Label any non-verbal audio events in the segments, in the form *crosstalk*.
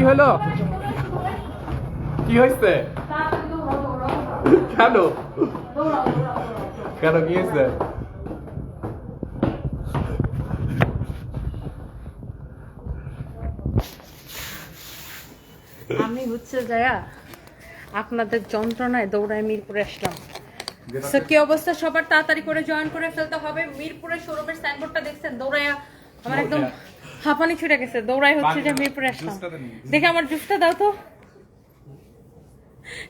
কি হলো? কি হয়েছে? কেন? কেন কি হয়েছে? আমি হচ্ছে যায়া আপনাদের যন্ত্রণায় দৌড়ায় মিরপুরে আসলাম। কি অবস্থা? সবার তাড়াতাড়ি করে জয়েন করে ফেলতে হবে। মিরপুরে শোরুমের সাইনবোর্ডটা দেখছেন? দৌড়াইয়া আমার একদম হাঁপানি ছুটে গেছে দৌড়াই হচ্ছে যে মিরপুরে আসলাম। দেখে আমার জুসটা দাও তো।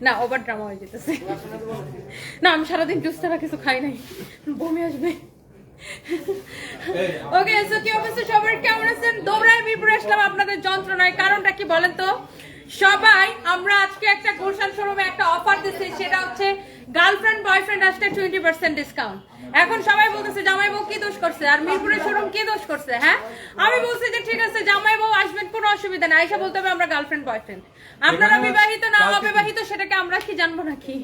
না ওভার ড্রামা হয়ে যেতেছে। না আমি সারাদিন জুসটা ছাড়া কিছু খাই নাই। বমি আসবে। ওকে সো কি অবস্থা সবার? কেমন আছেন? দৌড়ায় মিরপুরে আসলাম আপনাদের যন্ত্রণায়। কারণটা কি বলেন তো? সবাই আমরা আজকে একটা গুলশান শোরুমে একটা অফার দিচ্ছি সেটা হচ্ছে গার্লফ্রেন্ড বয়ফ্রেন্ড আজকে টোয়েন্টি পার্সেন্ট ডিসকাউন্ট এখন সবাই বলতেছে জামাই বউ কি দোষ করছে? আর মিরপুরের শোরুম কি দোষ করছে হ্যাঁ? আমি বলছি যে ঠিক আছে জামাই বউ আসবেন কোনো অসুবিধা নাই। আইসা বলতে হবে আমরা গার্লফ্রেন্ড বয়ফ্রেন্ড আপনারা বিবাহিত না অবিবাহিত সেটাকে আমরা কি জানব নাকি?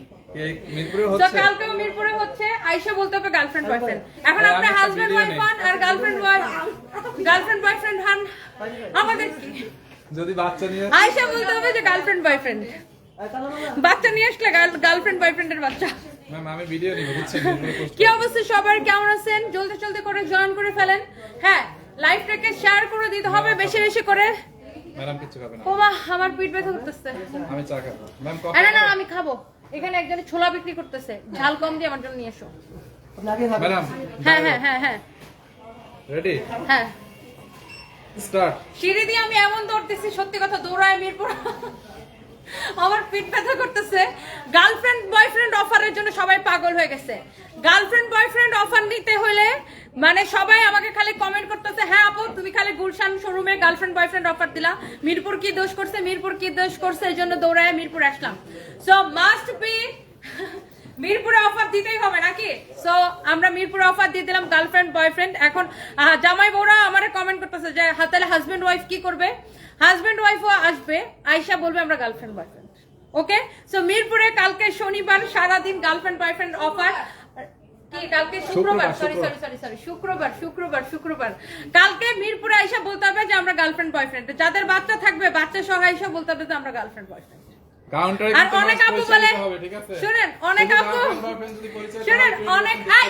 কালকেও মিরপুরে হচ্ছে আইসা বলতে হবে গার্লফ্রেন্ড বয়ফ্রেন্ড এখন আপনার একটা হাজবেন্ড video ওয়াইফ হন আর গার্লফ্রেন্ড গার্লফ্রেন্ড বয়ফ্রেন্ড হন আমাদের কি? যদি বাচ্চা নিয়ে আইসা বলতে হবে যে গার্লফ্রেন্ড বয়ফ্রেন্ড বাচ্চা নিয়ে আসলে গার্লফ্রেন্ড বয়ফ্রেন্ডের বাচ্চা। ম্যাম আমি ভিডিও নিব বুঝছেন? *laughs* কি অবস্থা? সবার কেমন আছেন? জলদি জলদি করে জয়েন করে ফেলেন। হ্যাঁ লাইভটাকে শেয়ার করে দিতে হবে বেশি বেশি করে। ম্যাডাম কিছু খাবে না। ওমা আমার পিঠ ব্যথা করতেছে। আমি চা খাব। ম্যাম আরে না না আমি খাব। এখানে একজনে ছোলা বিক্রি করতেছে। ঝাল কম দিয়ে আমার জন্য নিয়ে এসো। ম্যাডাম হ্যাঁ হ্যাঁ হ্যাঁ হ্যাঁ। রেডি হ্যাঁ। আমি এমন দৌড়তেছি, সত্যি কথা, দৌড়ায় মিরপুর। আমার করতেছে। গার্লফ্রেন্ড বয়ফ্রেন্ড অফারের জন্য সবাই পাগল হয়ে গেছে। গার্লফ্রেন্ড বয়ফ্রেন্ড অফার নিতে হলে মানে সবাই আমাকে খালি কমেন্ট করতেছে হ্যাঁ আপু, তুমি খালি গুলশান শোরুমে গার্লফ্রেন্ড বয়ফ্রেন্ড অফার দিলা। মিরপুর কি দোষ করছে? মিরপুর কি দোষ করছে? এই জন্য দৌড়ায় মিরপুর আসলাম। সো মাস্ট বি মিরপুরে অফার দিতেই হবে নাকি? সো আমরা মিরপুরে অফার দিয়ে দিলাম গার্লফ্রেন্ড বয়ফ্রেন্ড এখন জামাই বউরা আমারে কমেন্ট করতেছে যে হা- তাহলে হাজবেন্ড ওয়াইফ কি করবে? হাজবেন্ড ওয়াইফও আসবে আয়শা বলবে আমরা গার্লফ্রেন্ড বয়ফ্রেন্ড ওকে সো মিরপুরে কালকে শনিবার সারাদিন গার্লফ্রেন্ড বয়ফ্রেন্ড অফার কালকে শুক্রবার শুক্রবার, সরি সরি সরি সরি শুক্রবার শুক্রবার শুক্রবার। কালকে মিরপুরে আইসা বলতে হবে যে আমরা গার্লফ্রেন্ড বয়ফ্রেন্ড যাদের বাচ্চা থাকবে বাচ্চা সহ আইসা বলতে হবে যে আমরা গার্লফ্রেন্ড বয়ফ্রেন্ড কাউন্টারে আর অনেক আপু বলে দিতে হবে ঠিক আছে? শুনেন অনেক আপু girlfriend, boyfriend যদি পরিচয় শুনেন অনেক আই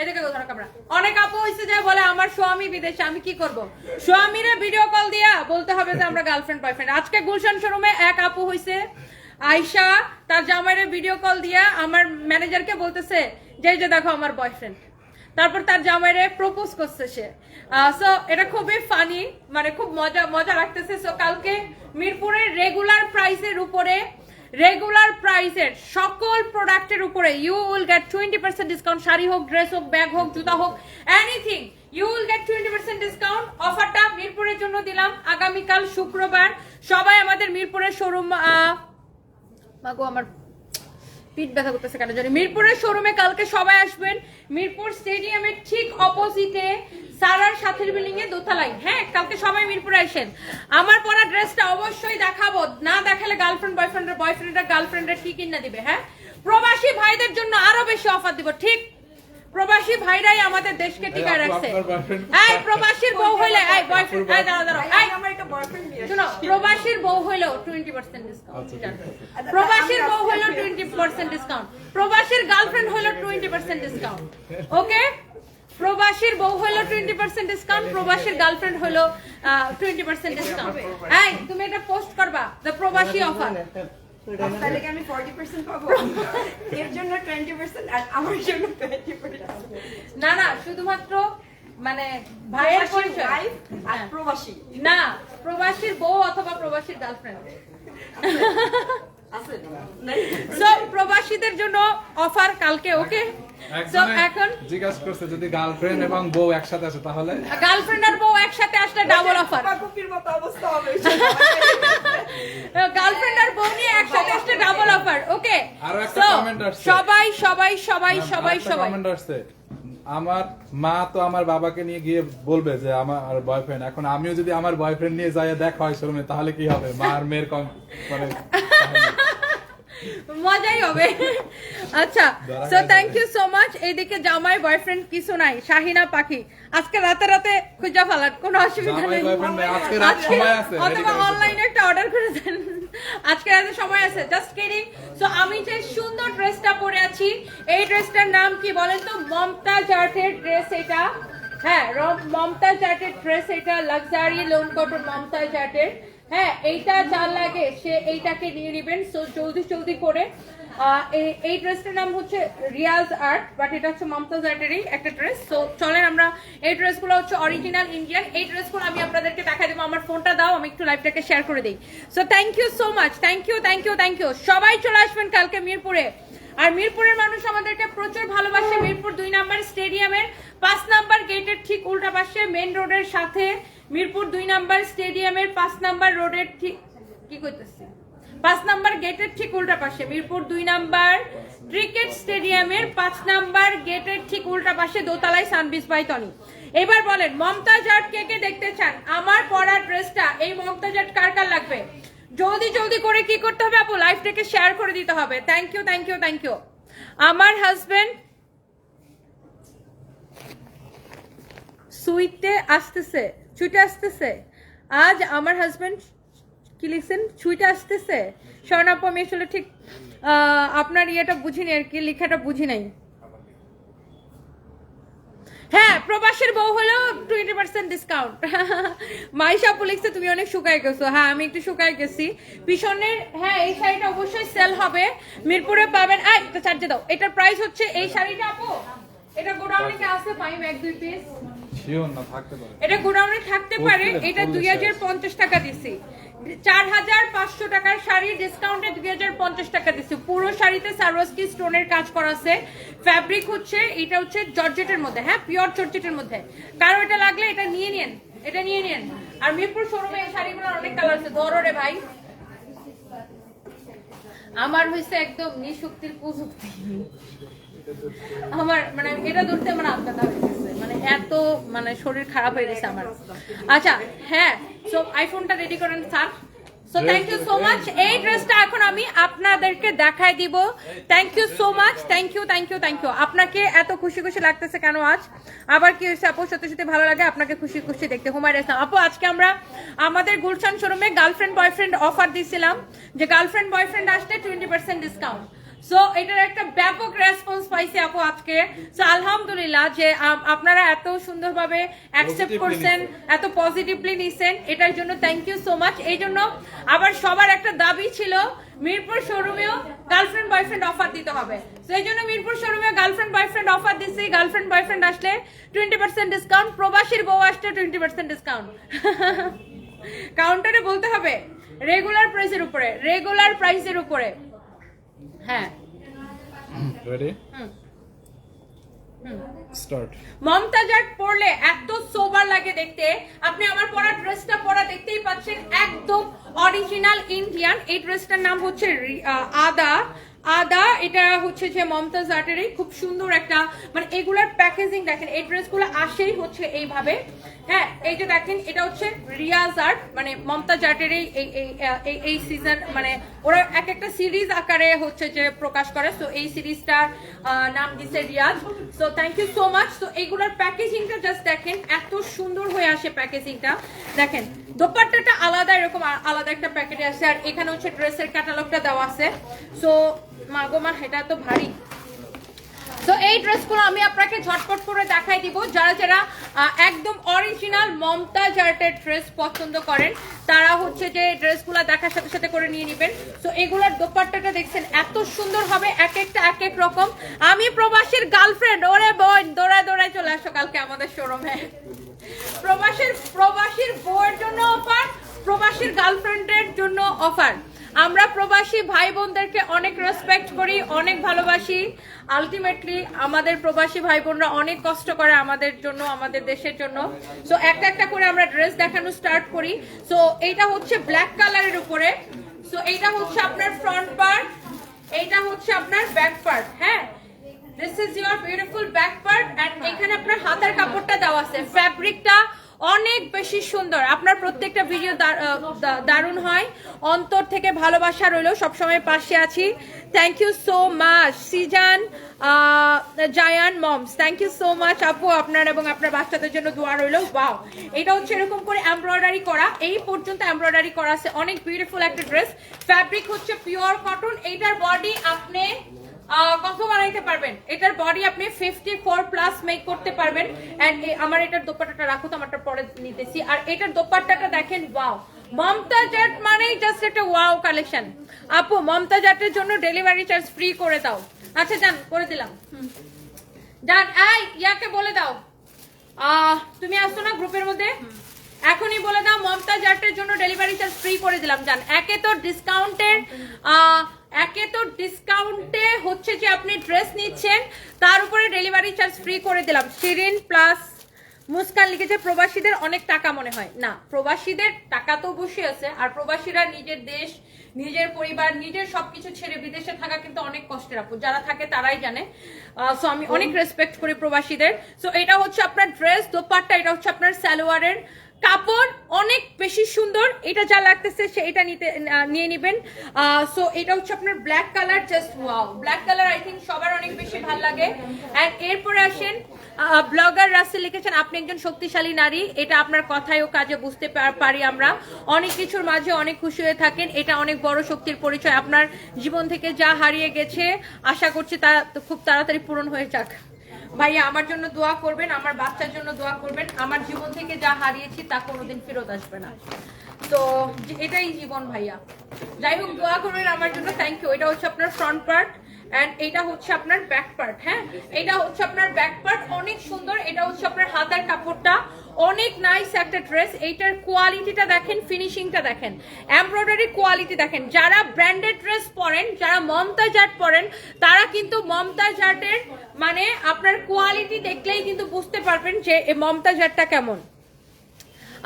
এদিকে ধরো ক্যামেরা অনেক আপু হইছে যে বলে আমার স্বামী বিদেশে আমি কি করব? স্বামীরে ভিডিও কল দিয়া বলতে হবে যে আমরা গার্লফ্রেন্ড বয়ফ্রেন্ড আজকে গুলশান শোরুমে এক আপু হইছে আয়শা তার জামাইরে ভিডিও কল দিয়া আমার ম্যানেজারকে বলতেছে যে যে দেখো আমার বয়ফ্রেন্ড তারপর তার জামাইরে প্রপোজ করছে সে। সো এটা খুবই ফানি মানে খুব মজা মজা লাগতেছে। সো কালকে মিরপুরের রেগুলার প্রাইসের উপরে রেগুলার প্রাইসের সকল প্রোডাক্টের উপরে you will get twenty percent discount sari হোক ড্রেস হোক ব্যাগ হোক, জুতা হোক anything you will get twenty percent discount অফারটা মিরপুরের জন্য দিলাম। আগামীকাল শুক্রবার সবাই আমাদের মিরপুরের শোরুম মাগো, আমার পিঠ ব্যথা করতেছে কেন জানি? মিরপুরের শোরুমে কালকে সবাই আসবেন। মিরপুর স্টেডিয়ামের ঠিক অপোজিটে সারার সাথের বিল্ডিং এ দোতলায়। হ্যাঁ কালকে সবাই মিরপুরে আসেন। আমার পরা ড্রেসটা অবশ্যই দেখাবো। না দেখালে গার্লফ্রেন্ড বয়ফ্রেন্ডের বয়ফ্রেন্ডের গার্লফ্রেন্ডের কি কিনা দিবে হ্যাঁ? প্রবাসী ভাইদের জন্য আরও বেশি অফার দিব, ঠিক প্রবাসী ভাইরাই আমাদের দেশকে আপু, রাখছে। এই প্রবাসীর বউ হইলে এই বয়ফ্রেন্ড এই দাঁড়া দাঁড়া এই আমার একটা বয়ফ্রেন্ড নিয়ে শোনো প্রবাসীর বউ টোয়েন্টি পার্সেন্ট ডিসকাউন্ট প্রবাসীর বউ টোয়েন্টি পার্সেন্ট ডিসকাউন্ট প্রবাসীর girlfriend twenty percent discount okay প্রবাসীর বউ হইল টোয়েন্টি পার্সেন্ট ডিসকাউন্ট প্রবাসীর গার্লফ্রেন্ড হইল টোয়েন্টি পার্সেন্ট ডিসকাউন্ট এই তুমি এটা পোস্ট করবা দ্য প্রবাসী অফার তাহলে আমি 40% পাবো? এর জন্য 20% আর আমার জন্য 20% না না শুধুমাত্র মানে ভাইয়ের পরিচয়। আর। প্রবাসী। না প্রবাসীর বউ অথবা প্রবাসীর গার্লফ্রেন্ড সো প্রবাসীদের জন্য অফার কালকে ওকে সো এখন জিজ্ঞাসা করছে যদি গার্লফ্রেন্ড এবং বউ একসাথে আছে তাহলে? গার্লফ্রেন্ড আর বউ একসাথে আসলে ডাবল অফার কপির মতো অবস্থা হবে *laughs* গার্লফ্রেন্ড আর বউ নিয়ে একসাথে আসলে ডাবল অফার ওকে আরও একটা কমেন্ট আসছে। সবাই সবাই সবাই সবাই সবাই। কমেন্ট আসছে। আমার মা তো আমার বাবাকে নিয়ে গিয়ে বলবে যে আমার বয়ফ্রেন্ড এখন আমিও যদি আমার বয়ফ্রেন্ড নিয়ে যাই দেখা হয় শোরুমে তাহলে কি হবে? মা আর মেয়ের কম মানে মজাই হবে। আচ্ছা so thank you so much এইদিকে জামাই বয়ফ্রেন্ড কিছু নাই শাহিনা পাখি। আজকে রাতে রাতে খুঁজা ফেলার কোনো অসুবিধা নেই। আজকে রাত সময় আছে, ready অথবা অনলাইনে একটা অর্ডার করে দেন আজকে রাতে সময় আছে জাস্ট কিডিং সো আমি যে সুন্দর ড্রেসটা পরে আছি এই ড্রেসটার নাম কি বলেন তো? মমতা জার্টের ড্রেস এটা। হ্যাঁ মমতা জার্টের ড্রেস এটা লাক্সারি লোন কটন মমতা জার্টের হ্যাঁ এইটা যার লাগে সে এইটাকে নিয়ে নেবেন। সো জলদি জলদি করে এই- ড্রেসটার নাম হচ্ছে রিয়াজ আর্ট, বাট এটা হচ্ছে মমতাজ আর্টেরই একটা ড্রেস। তো চলেন আমরা, এই ড্রেসগুলো হচ্ছে অরিজিনাল ইন্ডিয়ান এই ড্রেসগুলো আমি আপনাদেরকে দেখাই দেবো। আমার ফোনটা দাও, আমি একটু লাইভটাকে শেয়ার করে দিই। So thank you so much thank you thank you thank you সবাই চলে আসবেন কালকে মিরপুরে। আর মিরপুরের মানুষ আমাদেরকে প্রচুর ভালোবাসে। মিরপুর দুই নাম্বার স্টেডিয়ামের পাঁচ নাম্বার গেটের ঠিক উল্টা পাশে মেন রোডের সাথে। মিরপুর দুই নাম্বার স্টেডিয়ামের পাঁচ নাম্বার রোডের ঠিক কি করতেছি পাঁচ নাম্বার গেটের ঠিক উল্টা পাশে, মিরপুর দুই নাম্বার ক্রিকেট স্টেডিয়ামের পাঁচ নাম্বার গেটের ঠিক উল্টা পাশে দোতলায় সানবিস বাই টনি এবার বলেন, মমতাজ আর্ট কে কে দেখতে চান? আমার পরা ড্রেসটা, এই মমতাজ আর্ট কার কার লাগবে? জলদি জলদি করে কি করতে হবে আপু? লাইফটাকে শেয়ার করে দিতে হবে। Thank you thank you thank you আমার হাজবেন্ড সুইতে আসতেছে। ছুটে আসতেছে। আজ আমার হাজবেন্ড কি লিখছেন? ছুইটা আসতেছে। স্বর্ণাপ্পা আমি আসলে ঠিক আপনার ইয়েটা বুঝিনি আর কি, লেখাটা বুঝি নাই। হ্যাঁ প্রবাসের বউ হলো টোয়েন্টি পার্সেন্ট ডিসকাউন্ট মাইশা আপু লিখছে, তুমি অনেক শুকায় গেছো। হ্যাঁ আমি একটু শুকায় গেছি। পিছনের হ্যাঁ এই শাড়িটা অবশ্যই সেল হবে। মিরপুরে পাবেন এটা চার্জে দাও। এটার প্রাইস হচ্ছে এই শাড়িটা, আপু। এটা গোডাউনে কি আছে? পাইম এক, দুই পিস শিওর না থাকতে পারে। এটা গোডাউনে থাকতে পারে এটা দুই wholesale. হাজার। পঞ্চাশ টাকা দিছি। চার হাজার পাঁচশো টাকার শাড়ি ডিসকাউন্টে দুই হাজার পঞ্চাশ টাকা দিছি। পুরো শাড়িতে সারোয়াস্কি স্টোনের কাজ করা আছে। ফ্যাব্রিক হচ্ছে এটা হচ্ছে জর্জেটের মধ্যে হ্যাঁ পিওর জর্জেটের মধ্যে। কারও এটা লাগলে এটা নিয়ে নিন এটা নিয়ে নিন। আর মিরপুর শোরুমে এই শাড়িগুলোর অনেক কালার আছে। ধরো রে ভাই। আমার হয়েছে একদম নিশক্তির কুযুক্তি আমার মানে এটা ধরতে আমার হয়ে গেছে। মানে এত মানে শরীর খারাপ হয়ে গেছে আমার। আচ্ছা হ্যাঁ সো আইফোনটা রেডি করেন sir. So thank you so much এই ড্রেসটা এখন আমি আপনাদেরকে দেখাই দিব। Thank you so much thank you thank you thank you আপনাকে এত খুশি খুশি লাগতেছে কেন আজ? আবার কি হয়েছে আপু? সত্যি সত্যি ভালো লাগে। আপনাকে খুশি খুশি দেখতে। হুমায়ুন ইসলাম আপু আজকে আমরা আমাদের গুলশান শোরুমে গার্লফ্রেন্ড বয়ফ্রেন্ড অফার দিছিলাম। যে গার্লফ্রেন্ড বয়ফ্রেন্ড আসলে টোয়েন্টি পার্সেন্ট ডিসকাউন্ট সো এটার একটা ব্যাপক রেসপন্স পাইছি আপু আজকে। সো আলহামদুলিল্লাহ যে আপ- আপনারা এত সুন্দরভাবে অ্যাকসেপ্ট করছেন এত পজিটিভলি নিছেন এটার জন্য থ্যাংক ইউ সো মাচ এই জন্য আবার সবার একটা দাবি ছিল মিরপুর শোরুমেও গার্লফ্রেন্ড বয়ফ্রেন্ড অফার দিতে হবে। সেই জন্য মিরপুর শোরুমে গার্লফ্রেন্ড বয়ফ্রেন্ড অফার দিচ্ছি গার্লফ্রেন্ড বয়ফ্রেন্ড আসলে টোয়েন্টি পার্সেন্ট ডিসকাউন্ট প্রবাসীর বউ আসলে টোয়েন্টি পার্সেন্ট ডিসকাউন্ট কাউন্টারে বলতে হবে রেগুলার প্রাইসের উপরে রেগুলার প্রাইসের উপরে। হ্যাঁ। রেডি স্টার্ট পরলে এত সোবার লাগে দেখতে। আপনি আমার পরা ড্রেসটা পরা দেখতেই পাচ্ছেন একদম অরিজিনাল ইন্ডিয়ান এই ড্রেসটার নাম হচ্ছে আদা। আদা, এটা হচ্ছে যে মমতাজ আর্টেরই খুব সুন্দর একটা মানে এগুলার প্যাকেজিং দেখেন, এই ড্রেসগুলো আসেই হচ্ছে এইভাবে। হ্যাঁ এই যে দেখেন, এটা হচ্ছে রিয়াজ আর্ট মানে মমতাজ আর্টের এই, এই- সিজন মানে ওরা এক একটা সিরিজ আকারে হচ্ছে যে প্রকাশ করে। তো এই সিরিজটার নাম দিছে Riaz. So thank you so much তো এইগুলোর প্যাকেজিংটা জাস্ট দেখেন, এত সুন্দর হয়ে আসে প্যাকেজিংটা দেখেন, দোপাট্টাটা আলাদা এরকম আলাদা একটা প্যাকেটে আছে আর এখানে হচ্ছে ড্রেসের ক্যাটালগটা দেওয়া আছে। সো মাগো মা এটা তো ভারী। তো এই ড্রেসগুলো আমি আপনাকে ঝটপট করে দেখাই দিব। যারা যারা একদম অরিজিনাল মমতাজ আর্টের ড্রেস পছন্দ করেন, তারা হচ্ছে যে ড্রেসগুলো দেখার সাথে সাথে করে নিয়ে নেবেন। তো এগুলোর দোপাট্টাটা দেখছেন, এত সুন্দর হবে, এক এক এক রকম। আমি প্রবাসীর গার্লফ্রেন্ড ওরে বোন, দৌড়ায় দৌড়ায় চলে আসো কালকে আমাদের শোরুমে প্রবাসীর প্রবাসীর বউয়ের জন্য অফার প্রবাসীর গার্লফ্রেন্ডের জন্য অফার আমরা প্রবাসী ভাই বোনদেরকে অনেক রেসপেক্ট করি, অনেক ভালোবাসি। আলটিমেটলি আমাদের প্রবাসী ভাই বোনরা অনেক কষ্ট করে আমাদের জন্য, আমাদের দেশের জন্য। সো একটা একটা করে আমরা ড্রেস দেখানো স্টার্ট করি। সো এইটা হচ্ছে ব্ল্যাক কালারের উপরে। সো এইটা হচ্ছে আপনার ফ্রন্ট পার্ট এইটা হচ্ছে আপনার ব্যাক পার্ট হ্যাঁ? This is your beautiful back part and এখানে আপনার হাতের কাপড়টা দেওয়া আছে। ফ্যাব্রিকটা অনেক বেশি সুন্দর। আপনার প্রত্যেকটা ভিডিও দারুণ হয়। অন্তর থেকে ভালোবাসা রইল। সবসময় পাশে আছি। Thank you so much Sijan Zayan moms thank you so much আপু, আপনার এবং আপনার বাচ্চাদের জন্য দোয়া রইল। ওয়াও এটা হচ্ছে এরকম করে এমব্রয়ডারি করা। এই পর্যন্ত এমব্রয়ডারি করা আছে। অনেক বিউটিফুল একটা ড্রেস ফ্যাব্রিক হচ্ছে পিওর কটন এইটার বডি আপনি কত বানাইতে পারবেন? এটার বডি আপনি ফিফটি ফোর প্লাস মেক করতে পারবেন। এন্ড আমার এটার দোপাট্টাটা রাখো, তো আমারটা পরে নিতেছি। আর এটার দোপাট্টাটা দেখেন ওয়াও মমতা জাট মানেই জাস্ট একটা ওয়াও কালেকশন আপু, মমতা জাটের জন্য ডেলিভারি চার্জ ফ্রি করে দাও। আচ্ছা যান, করে দিলাম। যান, এই, ইয়াকে বলে দাও। তুমি আসছো না গ্রুপের মধ্যে? এখনই বলে দাও, মমতা জাটের জন্য ডেলিভারি চার্জ ফ্রি করে দিলাম। জান একে তো ডিসকাউন্টের একে তো ডিসকাউন্টে হচ্ছে যে আপনি ড্রেস নিচ্ছেন, তার উপরে ডেলিভারি চার্জ ফ্রি করে দিলাম। শিরিন প্লাস মুস্কান লিখেছে, প্রবাসীদের অনেক টাকা মনে হয়। না, প্রবাসীদের টাকা তো অবশ্যই আছে, আর প্রবাসীরা নিজের দেশ, নিজের পরিবার, নিজের সবকিছু ছেড়ে বিদেশে থাকা কিন্তু অনেক কষ্টের আপু। যারা থাকে তারাই জানে। সো আমি অনেক রেসপেক্ট করি প্রবাসীদের। সো এটা হচ্ছে আপনার ড্রেস দোপাট্টা, এটা হচ্ছে আপনার সালোয়ারের কাপড় অনেক বেশি সুন্দর। এটা যা লাগতেছে সে এটা নিতে নিয়ে নেবেন। সো এটা হচ্ছে আপনার black colour just wow black colour I think সবার অনেক বেশি ভালো লাগে। এন্ড এরপরে আসেন ব্লগার রাসেল লিখেছেন, আপনি একজন শক্তিশালী নারী। এটা আপনার কথায় ও কাজে বুঝতে পারি আমরা। অনেক কিছুর মাঝে অনেক খুশি হয়ে থাকেন। এটা অনেক বড় শক্তির পরিচয়। আপনার জীবন থেকে যা হারিয়ে গেছে, আশা করছি তা খুব তাড়াতাড়ি পূরণ হয়ে যাক। ভাইয়া, আমার জন্য দোয়া করবেন, আমার বাচ্চার জন্য দোয়া করবেন। আমার জীবন থেকে যা হারিয়েছি, তা কোনোদিন ফেরত আসবে না। তো, এটাই জীবন ভাইয়া। যাই হোক, দোয়া করবেন আমার জন্য। থ্যাংক ইউ এটা হচ্ছে আপনার ফ্রন্ট পার্ট এন্ড এটা হচ্ছে আপনার ব্যাক পার্ট হ্যাঁ? এটা হচ্ছে আপনার ব্যাক পার্ট অনেক সুন্দর। এটা হচ্ছে আপনার হাতার কাপড়টা। অনেক নাইস একটা ড্রেস এইটার কোয়ালিটিটা দেখেন ফিনিশিংটা দেখেন। এমব্রয়ডারি কোয়ালিটি দেখেন। যারা ব্র্যান্ডেড ড্রেস পরেন, যারা মমতা জাট পরেন, তারা কিন্তু মমতা জাটের মানে আপনার কোয়ালিটি দেখলেই কিন্তু বুঝতে পারবেন যে মমতা জাটটা কেমন।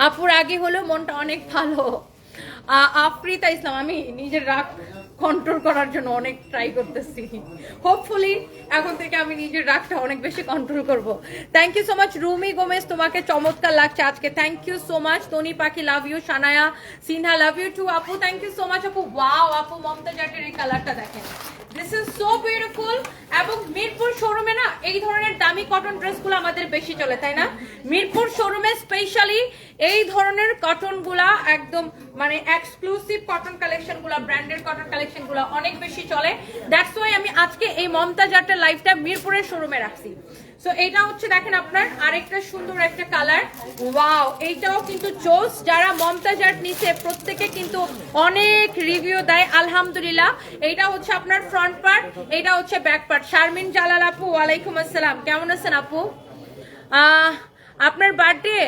আপুর আগে হলো মনটা অনেক ভালো। আফরিতা ইসলাম, আমি নিজের রাগ কন্ট্রোল করার জন্য অনেক ট্রাই করতেছি। হোপফুলি এখন থেকে আমি নিজের রাগটা অনেক বেশি কন্ট্রোল করব। Thank you so much Rumi Gomez, তোমাকে চমৎকার লাগছে আজকে। Thank you so much Toni Pakhi love you Sanaya, Sinha love you too আপু। থ্যাংক ইউ সো মাচ আপু। ওয়াও আপু, মমতা জাটের এই কালারটা দেখেন। দিস ইজ সো বিউটিফুল এবং মিরপুর শোরুমে না, এই ধরনের দামি কটন ড্রেসগুলো আমাদের বেশি চলে, তাই না? মিরপুর শোরুমে স্পেশালি এই ধরনের কটনগুলা একদম মানে এক্সক্লুসিভ কটন কালেকশনগুলো ব্র্যান্ডেড কটন কালেকশনগুলো অনেক বেশি চলে। দ্যাটস ওয়াই আমি আজকে এই মমতা জাটের লাইফটা মিরপুরের শোরুমে রাখছি। সো এটা হচ্ছে দেখেন আপনার আরেকটা সুন্দর একটা কালার ওয়াও এইটাও কিন্তু জোস যারা মমতাজার নিচে প্রত্যেকে কিন্তু অনেক রিভিউ দেয় আলহামদুলিল্লাহ। এইটা হচ্ছে আপনার ফ্রন্ট পার্ট এটা হচ্ছে ব্যাক পার্ট শারমিন জালাল আপু ওয়ালাইকুম আসসালাম। কেমন আছেন আপু? আহ, আপনার বার্থডে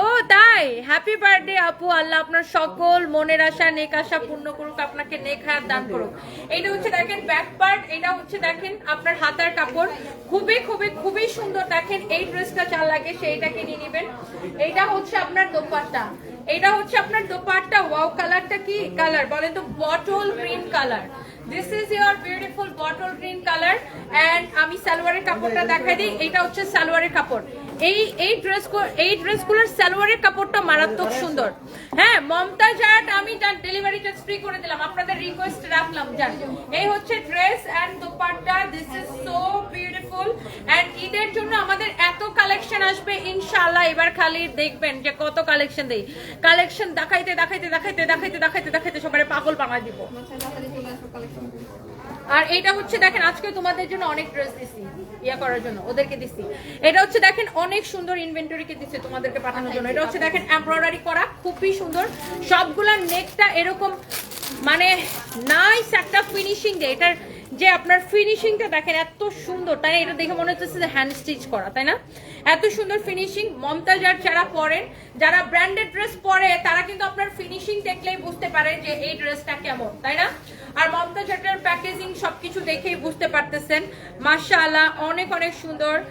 ও, তাই। হ্যাপি বার্থডে আপু। আল্লাহ আপনার সকল মনের আশা, নেক আশা পূর্ণ করুক, আপনাকে নেক হায়াত দান করুক। এটা হচ্ছে দেখেন ব্যাক পার্ট এটা হচ্ছে দেখেন আপনার হাতার কাপড়। খুবই খুবই খুবই সুন্দর দেখেন এই ড্রেসটা যা লাগে সেইটাকে নিয়ে নেবেন। এইটা হচ্ছে আপনার দোপাট্টা। এটা হচ্ছে আপনার দোপাট্টা। ওয়াও কালারটা কি? কালার বলেন তো bottle green colour this is your beautiful bottle green colour and আমি সালোয়ারের কাপড়টা দেখাই দিই। এটা হচ্ছে সালোয়ারের কাপড়। এই এই ড্রেস এই ড্রেসগুলোর সালোয়ারের কাপড়টা মারাত্মক সুন্দর। হ্যাঁ মমতা জাট আমি ডেলিভারি চার্জ ফ্রি করে দিলাম। আপনাদের রিকোয়েস্ট রাখলাম জান এই হচ্ছে dress and dupatta. This is so beautiful and ঈদের জন্য আমাদের এত কালেকশন আসবে ইনশাআল্লাহ এবার খালি দেখবেন যে কত কালেকশন দেই। কালেকশন দেখাইতে দেখাইতে দেখাইতে দেখাইতে দেখাইতে দেখাইতে সবাই পাগল বাঙা দিব। আর এটা হচ্ছে দেখেন আজকে তোমাদের জন্য অনেক ড্রেস দিছি। ইয়া করার জন্য ওদেরকে দিছি। এটা হচ্ছে দেখেন, অনেক সুন্দর ইনভেন্টরিকে দিচ্ছে তোমাদেরকে পাঠানোর জন্য। এটা হচ্ছে দেখেন এমব্রয়ডারি করা, খুবই সুন্দর। সবগুলার নেকটা এরকম মানে নাইস একটা ফিনিশিং দেয়। এটার যে আপনার ফিনিশিংটা দেখেন, এত সুন্দর। তাই? এটা দেখে মনে হচ্ছে যে হ্যান্ড স্টিচ করা, তাই না? এত সুন্দর ফিনিশিং মমতাজ মমতাজার যারা পরেন, যারা ব্র্যান্ডেড ড্রেস পরে, তারা কিন্তু আপনার ফিনিশিং দেখলেই বুঝতে পারে যে এই ড্রেসটা কেমন, তাই না? আর মমতা জাটের প্যাকেজিং সবকিছু দেখেই বুঝতে পারতেছেন, মাশাআল্লাহ, অনেক অনেক সুন্দর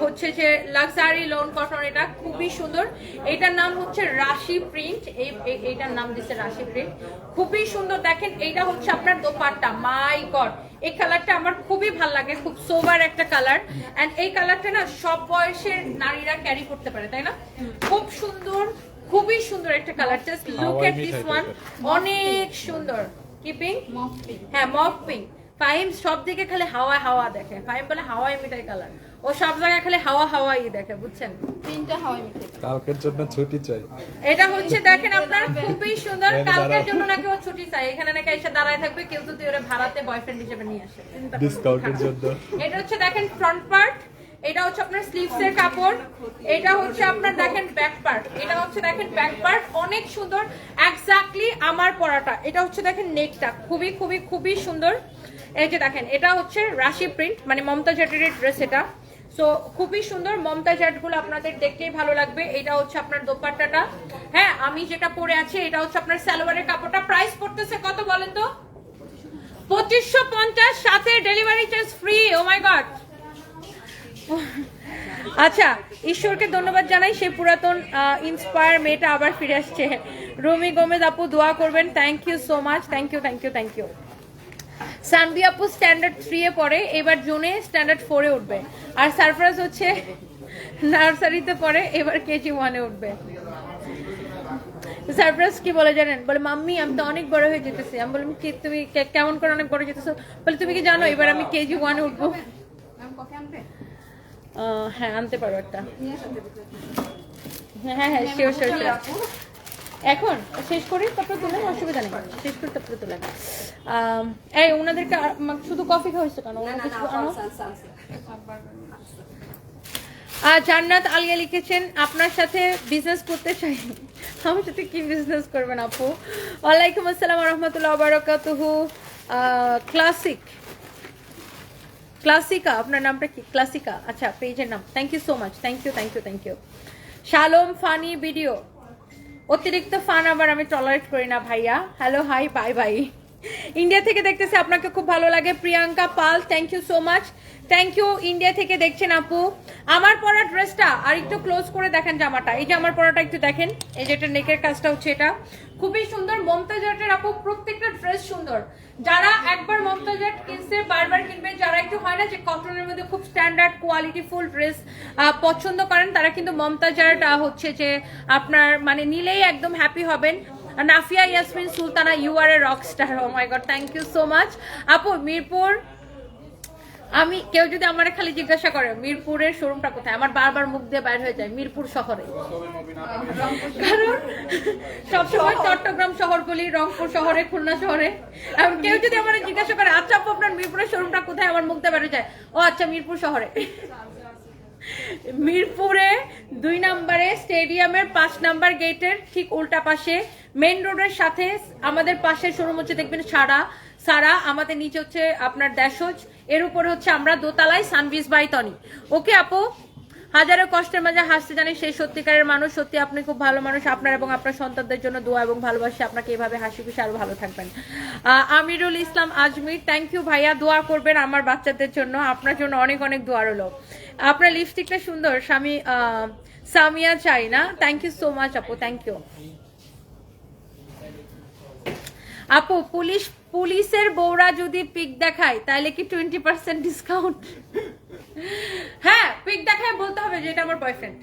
হচ্ছে যে লাক্সারি লোন কটন এটা খুবই সুন্দর। এটার নাম হচ্ছে রাশি প্রিন্ট এই- এইটার নাম দিচ্ছে রাশি প্রিন্ট খুবই সুন্দর, দেখেন, এইটা হচ্ছে আপনার দোপাট্টা মাই গড এই কালারটা আমার খুবই ভালো লাগে খুব সোবার একটা কালার। এন্ড এই কালারটা না সব বয়সের নারীরা ক্যারি করতে পারে তাই না? খুব সুন্দর খুবই সুন্দর একটা colour. Just look at this one অনেক সুন্দর। কি পিঙ্ক হ্যাঁ মফ পিঙ্ক ফাহিম সব দিকে খালি হাওয়া হাওয়া দেখে। ফাইম বলে হাওয়ায় মিঠাই কালার ও সব জায়গায় খালি হাওয়া হাওয়াই দেখে বুঝছেন? তিনটা হাওয়াই মিঠাই কালকের জন্য ছুটি চাই। এটা হচ্ছে দেখেন আপনার *laughs* খুবই সুন্দর। কালকের জন্য নাকি ও ছুটি চাই এখানে নাকি এসে দাঁড়ায় থাকবে কেউ যদি ওরা ভাড়াতে বয়ফ্রেন্ড হিসেবে নিয়ে আসে। ডিসকাউন্টের জন্য। এটা হচ্ছে দেখেন ফ্রন্ট পার্ট এটা হচ্ছে আপনার স্লিভস এর কাপড় এটা হচ্ছে আপনার দেখেন ব্যাক পার্ট এটা হচ্ছে দেখেন ব্যাক পার্ট অনেক সুন্দর এক্স্যাক্টলি আমার পরাটা। এটা হচ্ছে দেখেন নেকটা খুবই খুবই খুবই সুন্দর। এই যে দেখেন এটা হচ্ছে রাশি প্রিন্ট মানে মমতা চ্যাটার্জির ড্রেস এটা। সো খুবই সুন্দর মমতা চ্যাটগুলো আপনাদের দেখতেই ভালো লাগবে। এটা হচ্ছে আপনার দোপাট্টাটা। হ্যাঁ আমি যেটা পরে আছি, এটা হচ্ছে আপনার সালোয়ারের কাপড়টা। প্রাইস পড়তেছে কত বলেন তো? পঁচিশশো পঞ্চাশ, সাথে delivery charge free oh my god আচ্ছা ঈশ্বরকে ধন্যবাদ জানাই, সেই পুরাতন ইন্সপায়ার মেয়েটা আবার ফিরে আসছে। রুমি গোমেজ আপু, দোয়া করবেন। Thank you so much thank you thank you thank you Sanvi আপু স্ট্যান্ডার্ড থ্রি এ পড়ে এবার জুনে স্ট্যান্ডার্ড ফোরে উঠবে। আর সারপ্রাইজ হচ্ছে নার্সারিতে পড়ে এবার কেজি ওয়ানে উঠবে। সারপ্রাইজ কি বলে জানেন? বলে মাম্মি আমি তো অনেক বড় হয়ে যেতেছি। আমি বললাম কি তুমি কেমন করে অনেক বড় যেতেছো? বলে তুমি কি জানো এবার আমি কেজি ওয়ানে উঠবো। হ্যাঁ আনতে পারো একটা। হ্যাঁ হ্যাঁ হ্যাঁ শিওর শিওর এখন শেষ করি তারপরে তুলেন অসুবিধা নেই। শেষ করি তারপরে আম, এই ওনাদেরকে শুধু কফি খাওয়াইছো কেন? জান্নাত আলিয়া লিখেছেন আপনার সাথে বিজনেস করতে চাই। আমার সাথে কি বিজনেস করবেন আপু? ওয়ালাইকুম আসসালাম রহমতুল্লাহ বারকাতুহু ক্লাসিক ক্লাসিকা আপনার নামটা কি? ক্লাসিকা আচ্ছা পেজের নাম। Thank you so much thank you thank you thank you শালম funny video অতিরিক্ত ফান আবার আমি টলারেট করি না ভাইয়া। Hello hi bye bye India থেকে দেখতেছি আপনাকে খুব ভালো লাগে। Priyanka Pal thank you so much thank you India থেকে দেখছেন আপু। আমার পরা ড্রেসটা আর একটু ক্লোজ করে দেখেন জামাটা। এই যে আমার পরাটা একটু দেখেন, এই যে এটা নেকের কাজটা হচ্ছে এটা। খুবই সুন্দর মমতাজ আর্টের আপু, প্রত্যেকটা ড্রেস সুন্দর। যারা একবার মমতাজ আর্ট কিনছে, বারবার কিনবে, যারা একটু হয় না যে কটনের মধ্যে খুব স্ট্যান্ডার্ড কোয়ালিটি ফুল ড্রেস পছন্দ করেন, তারা কিন্তু মমতাজ হচ্ছে যে আপনার মানে নিলেই একদম হ্যাপি হবেন। Nafia Yasmin Sultana you are a rock star oh my god thank you so much আপু, মিরপুর আমি কেউ যদি আমার খালি জিজ্ঞাসা করে মিরপুরের শোরুমটা কোথায়? আমার বারবার মুখ দিয়ে বাইর হয়ে যায় মিরপুর শহরে। কারণ সবসময় চট্টগ্রাম শহর বলি রংপুর শহরে খুলনা শহরে। এখন কেউ যদি আমার জিজ্ঞাসা করে আচ্ছা আপু আপনার মিরপুরের শোরুমটা কোথায়? আমার মুখ দিয়ে বের হয়ে যায় ও আচ্ছা মিরপুর শহরে। মিরপুরে দুই নম্বরে স্টেডিয়ামের পাঁচ নাম্বার গেটের ঠিক উল্টা পাশে মেইন রোডের সাথে আমাদের পাশের শোরুম হচ্ছে দেখবেন সারা। সারা আমাদের নিচে হচ্ছে আপনার দেশজ, এর উপরে হচ্ছে আমরা দোতলায় সানভিস বাই তনি। ওকে আপু? হাজারো কষ্টের মাঝে হাসতে জানি সেই সত্যিকারের মানুষ, সত্যি আপনি খুব ভালো মানুষ, আপনার এবং আপনার সন্তানদের জন্য দোয়া এবং ভালোবাসি, আপনাকে এভাবে হাসি খুশি আরও ভালো থাকবেন। আমিরুল ইসলাম আজমির থ্যাংক ইউ ভাইয়া, দোয়া করবেন আমার বাচ্চাদের জন্য, আপনার জন্য অনেক অনেক দোয়া রইল। আপনার লিপস্টিকটা সুন্দর, স্বামী সামিয়া চাই না? থ্যাংক ইউ সো মাচ আপু থ্যাংক ইউ আপু, পুলিশ, পুলিশের বউরা যদি পিক দেখায়, তাহলে কি টোয়েন্টি পার্সেন্ট ডিসকাউন্ট হ্যাঁ পিক দেখায় বলতে হবে যে এটা আমার বয়ফ্রেন্ড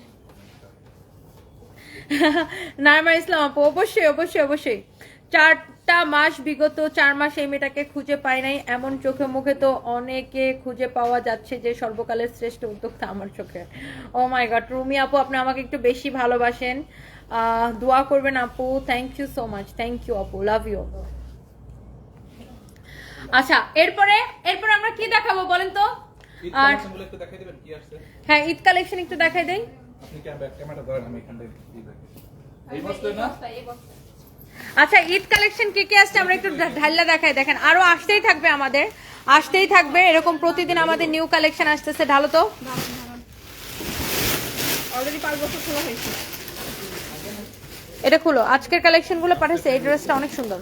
নাইমা ইসলাম আপু, অবশ্যই অবশ্যই অবশ্যই। চারটা মাস বিগত, চার মাস এই মেয়েটাকে খুঁজে পাই নাই। এমন চোখে মুখে তো অনেকে খুঁজে পাওয়া যাচ্ছে যে সর্বকালের শ্রেষ্ঠ উদ্যোক্তা আমার চোখে। ও মাই গড রুমি আপু, আপনি আমাকে একটু বেশি ভালোবাসেন। দোয়া করবেন আপু। Thank you so much thank you আপু। লাভ ইউ আচ্ছা এরপরে এরপরে আমরা কি দেখাবো বলেন তো? আর একটু দেখাই দিবেন কি আসছে? হ্যাঁ ঈদ কালেকশন একটু দেখাই দেই। আচ্ছা ঈদ কালেকশন কে কে আসছে? আমরা একটু ঢাল্লা দেখাই। দেখেন আরও আসতেই থাকবে আমাদের। আসতেই থাকবে। এরকম প্রতিদিন আমাদের নিউ কালেকশন আসতেছে। ঢালো তো। অলরেডি পাঁচ বছর খোলা হয়েছে। এটা খুলো। আজকের কালেকশনগুলো পাঠাচ্ছে এই ড্রেসটা অনেক সুন্দর।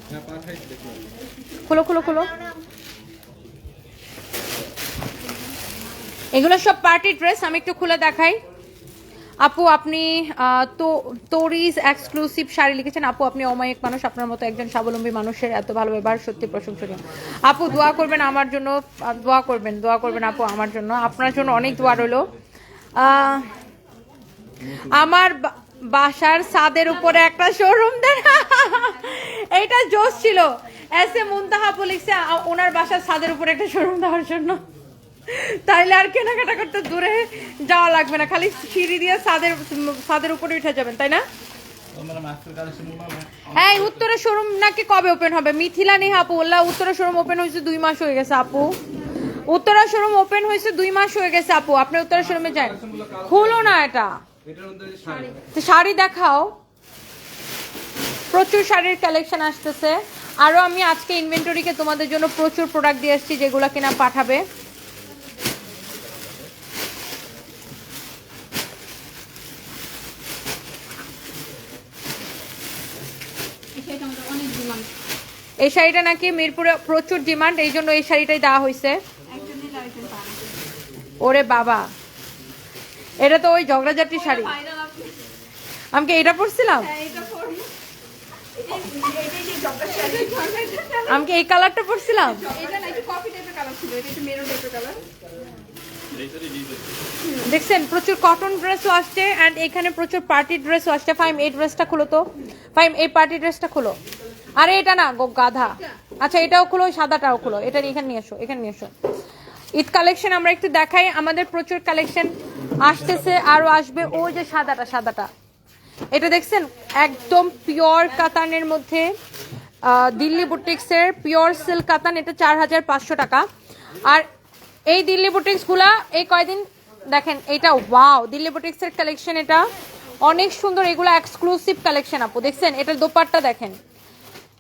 খুলো খুলো খুলো। এগুলো সব পার্টি ড্রেস আমি একটু খুলে দেখাই। আপু, আপনি তো, তোরিজ এক্সক্লুসিভ শাড়ি লিখেছেন। আপু, আপনি অমায়িক মানুষ, আপনার মতো একজন স্বাবলম্বী মানুষের এত ভালো ব্যবহার, সত্যি প্রশংসনীয়। আপু, দোয়া করবেন আমার জন্য দোয়া করবেন দোয়া করবেন আপু আমার জন্য। আপনার জন্য অনেক দোয়া রইল। আমার বাসার ছাদের উপরে একটা শোরুম এইটা জোশ ছিল। এস এ লিখছে ওনার বাসার ছাদের উপরে একটা শোরুম দেওয়ার জন্য। তাইলে আর কেনাকাটা করতে দূরে যাওয়া লাগবে না, খালি সিঁড়ি দিয়ে ছাদের ছাদের উপরে উঠে যাবেন, তাই না? হ্যাঁ উত্তরা শোরুম নাকি কবে ওপেন হবে? মিথিলা নেহা আপু বললা উত্তরা শোরুম ওপেন হয়েছে দুই মাস হয়ে গেছে আপু। উত্তরা শোরুম ওপেন হয়েছে দুই মাস হয়ে গেছে আপু, আপনি উত্তরা শোরুমে যান। খুলো না এটা। তো শাড়ি দেখাও। প্রচুর শাড়ির কালেকশন আসতেছে। আরও আমি আজকে ইনভেন্টরিকে তোমাদের জন্য প্রচুর প্রোডাক্ট দিয়ে এসেছি যেগুলো কিনা পাঠাবে। এই শাড়িটা নাকি মিরপুরে প্রচুর ডিমান্ড এই জন্য এই শাড়িটাই দেওয়া হয়েছে ওরে বাবা। এটা তো ওই ঝগড়াঝাটি শাড়ি। আমি কি এটা পরছিলাম? আমি কি এই কালারটা পরছিলাম? দেখছেন প্রচুর কটন ড্রেসও আসছে অ্যান্ড এখানে প্রচুর পার্টি ড্রেসও আসছে। ফাইম এই ড্রেসটা খুলো তো। ফাইম এই পার্টি ড্রেসটা খুলো। আরে এটা না গো গাধা। আচ্ছা এটাও খুলো সাদাটাও খুলো। এটা এখানে নিয়ে এসো এখানে নিয়ে এসো। ঈদ কালেকশন আমরা একটু দেখাই। আমাদের প্রচুর কালেকশন আসতেছে, আরও আসবে, ওই যে সাদাটা সাদাটা। এটা দেখছেন? একদম পিওর কাতানের মধ্যে দিল্লি বুটিক্সের পিওর সিল্ক কাতান, এটা চার হাজার পাঁচশো টাকা। আর এই দিল্লি বুটিক্সগুলা, এই কয়দিন, দেখেন, এটা ওয়াও দিল্লি বুটিক্সের কালেকশন এটা। অনেক সুন্দর, এগুলো এক্সক্লুসিভ কালেকশন আপু, দেখছেন? এটার দোপাট্টা দেখেন।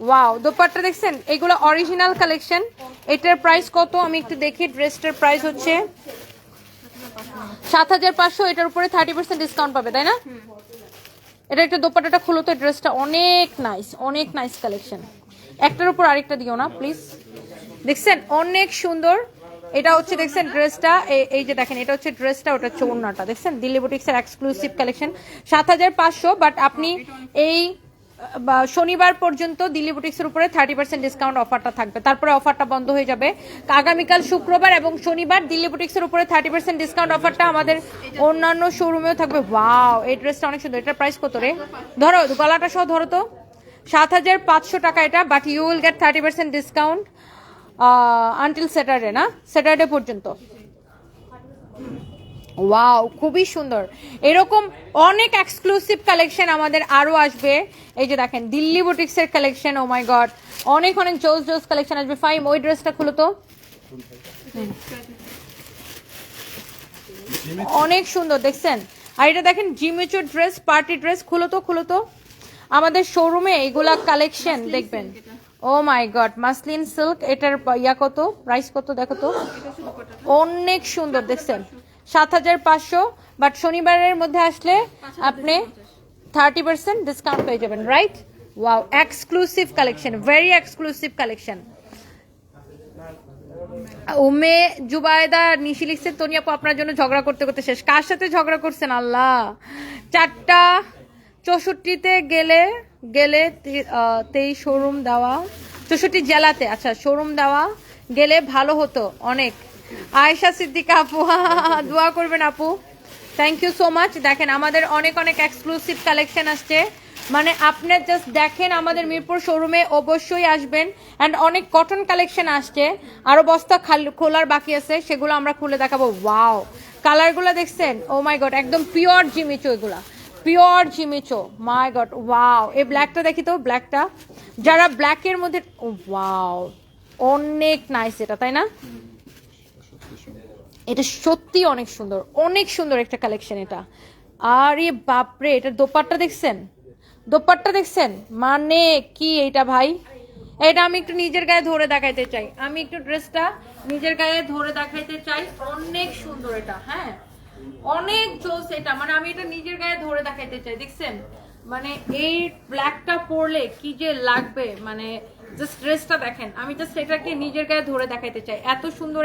ওয়াও দোপাট্টা দেখছেন? এগুলো অরিজিনাল কালেকশন এটার প্রাইস কত? আমি একটু দেখি ড্রেসটার প্রাইস হচ্ছে সাত হাজার পাঁচশো এটার উপরে থার্টি পার্সেন্ট ডিসকাউন্ট পাবে, তাই না? এটা একটা দোপাট্টাটা খুলো তো, ড্রেসটা অনেক নাইস অনেক নাইস কালেকশন একটার উপর আরেকটা দিও না প্লিজ দেখছেন, অনেক সুন্দর। এটা হচ্ছে, দেখছেন, ড্রেসটা এই যে দেখেন, এটা হচ্ছে ড্রেসটা, ওটা হচ্ছে ওড়নাটা। দেখছেন, দিল্লি বুটিক্সের এক্সক্লুসিভ কালেকশন সাত হাজার পাঁচশো বাট আপনি এই শনিবার পর্যন্ত দিল্লি বুটিক্সের উপরে থার্টি পার্সেন্ট ডিসকাউন্ট অফারটা থাকবে। তারপরে অফারটা বন্ধ হয়ে যাবে। আগামীকাল শুক্রবার এবং শনিবার দিল্লি বুটিক্সের উপরে থার্টি পার্সেন্ট ডিসকাউন্ট অফারটা আমাদের অন্যান্য শোরুমেও থাকবে। ওয়াও এই ড্রেসটা অনেক সুন্দর। এটার প্রাইস কত রে? ধরো, গলাটা সহ ধরো তো। সাত হাজার পাঁচশো টাকা এটা but you will get thirty percent discount until Saturday না? স্যাটারডে পর্যন্ত। ওয়াও খুবই সুন্দর। এরকম অনেক এক্সক্লুসিভ কালেকশন আমাদের আরও আসবে। এই যে দেখেন দিল্লি বুটিক্সের কালেকশন ও মাই গড অনেক অনেক জোস জোস কালেকশন আসবে। ফাইম ওই ড্রেসটা খুলো তো। অনেক সুন্দর দেখছেন? আর এটা দেখেন জিমেচোর ড্রেস পার্টি ড্রেস খুলো তো খুলো তো। আমাদের শোরুমে এগুলা কালেকশন দেখবেন। Oh my god muslin silk এটার ইয়া কত? প্রাইস কত দেখো তো? অনেক সুন্দর দেখছেন? সাত হাজার পাঁচশো বাট শনিবারের মধ্যে আসলে আপনি থার্টি পার্সেন্ট ডিসকাউন্ট পেয়ে যাবেন right wow exclusive collection very exclusive collection Ume Jubaida Nishi লিখছে তনি আপু আপনার জন্য ঝগড়া করতে করতে শেষ। কার সাথে ঝগড়া করছেন? আল্লাহ। চারটা চৌষট্টিতে গেলে গেলে তেই শোরুম দেওয়া চৌষট্টি জেলাতে আচ্ছা শোরুম দেওয়া গেলে ভালো হতো অনেক। আয়েশা সিদ্দিকা আপু দোয়া করবেন আপু। থ্যাংক ইউ সো মাচ দেখেন আমাদের অনেক অনেক এক্সক্লুসিভ কালেকশন আসছে। মানে আপনার জাস্ট দেখেন আমাদের মিরপুর শোরুমে অবশ্যই আসবেন। অ্যান্ড অনেক কটন কালেকশন আসছে। আরও বস্তা খাল- খোলার বাকি আছে সেগুলো আমরা খুলে দেখাবো। ওয়াও কালারগুলো দেখছেন? ও মাই গড একদম পিওর জিমিচো এগুলা। পিওর জিমিচো মাই গড ওয়াও এই ব্ল্যাকটা দেখি তো ব্ল্যাকটা যারা ব্ল্যাকের মধ্যে ওয়াও অনেক নাইস এটা তাই না? এটা সত্যি অনেক সুন্দর অনেক সুন্দর একটা কালেকশন এটা। আরে বাপরে, এটা দোপাট্টা দেখছেন? দোপাট্টা দেখছেন? মানে কি এটা ভাই? এটা আমি একটু নিজের গায়ে ধরে দেখাইতে চাই। আমি একটু ড্রেসটা নিজের গায়ে ধরে দেখাইতে চাই। অনেক সুন্দর এটা হ্যাঁ? অনেক জোস এটা মানে আমি এটা নিজের গায়ে ধরে দেখাইতে চাই, দেখছেন? মানে এই ব্ল্যাকটা পরলে কি যে লাগবে মানে জাস্ট ড্রেসটা দেখেন। আমি জাস্ট এটাকে নিজের গায়ে ধরে দেখাইতে চাই। এত সুন্দর